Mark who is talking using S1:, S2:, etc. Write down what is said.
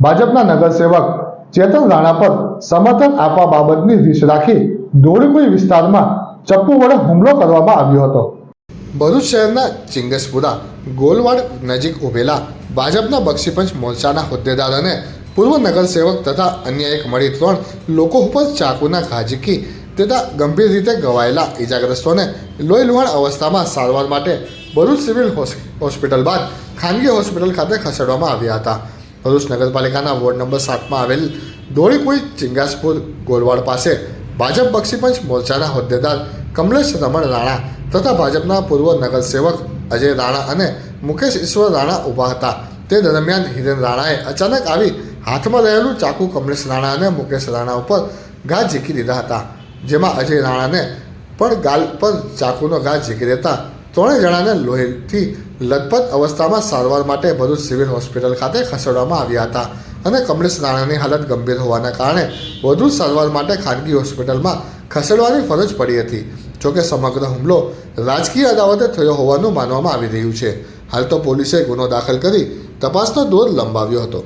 S1: ભાજપના નગરસેવક ચેતન રાણા પર સમર્થન આપવા બાબતની રીસ રાખી ધોળીકુઈ વિસ્તારમાં ચપ્પુ વડે હુમલો કરવામાં આવ્યો હતો. ભરૂચ શહેરના ચિંગસપુરા, ગોલવાડ નજીક ઉભેલા ભાજપના બક્ષીપંચ મોરચાના હોદ્દેદાર અને પૂર્વ નગરસેવક તથા અન્ય એક મળી ત્રણ લોકો ઉપર ચાકુના ઘાજીકી તથા ગંભીર રીતે ઘવાયેલા ઇજાગ્રસ્તોને લોહી લુહાણ અવસ્થામાં સારવાર માટે ભરૂચ સિવિલ હોસ- હોસ્પિટલ બાદ ખાનગી હોસ્પિટલ ખાતે ખસેડવામાં આવ્યા હતા. ભરૂચ નગરપાલિકાના વોર્ડ નંબર સાતમાં આવેલ ધોળીકુઈ ચિંગાસપુર ગોલવાડ પાસે ભાજપ બક્ષીપંચ મોરચાના હોદ્દેદાર કમલેશ રમણ રાણા તથા ભાજપના પૂર્વ નગરસેવક અજય રાણા અને મુકેશ ઈશ્વર રાણા ઊભા હતા. તે દરમિયાન હિરેન રાણાએ અચાનક આવી હાથમાં રહેલું ચાકુ કમલેશ રાણા અને મુકેશ રાણા ઉપર ઘા ઝીકી દીધા હતા, જેમાં અજય રાણાને પણ ગાલ પર ચાકુનો ઘા ઝીકી દેતા ત્રણેય જણાને લોહીથી લથપથ અવસ્થામાં સારવાર માટે ભરૂચ સિવિલ હોસ્પિટલ ખાતે ખસેડવામાં આવ્યા હતા અને કમલેશ રાણાની હાલત ગંભીર હોવાના કારણે વધુ સારવાર માટે ખાનગી હોસ્પિટલમાં ખસેડવાની ફરજ પડી હતી. જોકે સમગ્ર હુમલો રાજકીય અદાવતે થયો હોવાનું માનવામાં આવી રહ્યું છે. હાલ તો પોલીસે ગુનો દાખલ કરી તપાસનો દોર લંબાવ્યો હતો.